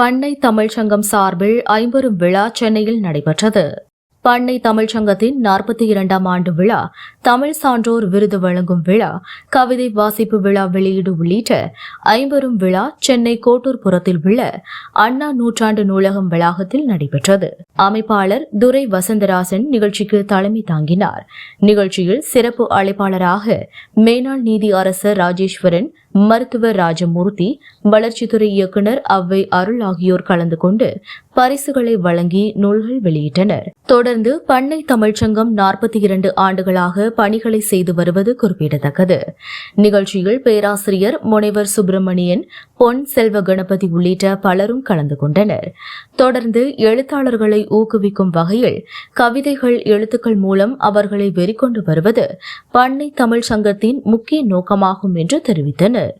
பண்ணை தமிழ்ச் சங்கம் சார்பில் ஐம்பெரும் விழா சென்னையில் நடைபெற்றது. பண்ணை தமிழ்ச் சங்கத்தின் நாற்பத்தி இரண்டாம் ஆண்டு விழா தமிழ் சான்றோர் விருது வழங்கும் விழா கவிதை வாசிப்பு விழா வெளியீடு உள்ளிட்ட ஐம்பெரும் விழா சென்னை கோட்டூர்புரத்தில் உள்ள அண்ணா நூற்றாண்டு நூலகம் வளாகத்தில் நடைபெற்றது. அமைப்பாளர் துரை வசந்தராசன் நிகழ்ச்சிக்கு தலைமை தாங்கினார். நிகழ்ச்சியில் சிறப்பு அழைப்பாளராக மேனாள் நீதி அரசர் ராஜேஸ்வரன் மருத்துவர் ராஜமூர்த்தி வளர்ச்சித்துறை இயக்குநர் அவ்வை அருள் ஆகியோர் கலந்து கொண்டு பரிசுகளை வழங்கி நூல்கள் வெளியிட்டனர். தொடர்ந்து பண்ணை தமிழ்ச்சங்கம் நாற்பத்தி இரண்டு ஆண்டுகளாக பணிகளை செய்து வருவது குறிப்பிடத்தக்கது. நிகழ்ச்சியில் பேராசிரியர் முனைவர் சுப்பிரமணியன் பொன் செல்வ கணபதி உள்ளிட்ட பலரும் கலந்து கொண்டனர். தொடர்ந்து எழுத்தாளர்களை ஊக்குவிக்கும் வகையில் கவிதைகள் எழுத்துக்கள் மூலம் அவர்களை வெறிக்கொண்டு வருவது பண்ணை தமிழ் சங்கத்தின் முக்கிய நோக்கமாகும் என்று தெரிவித்தனர்.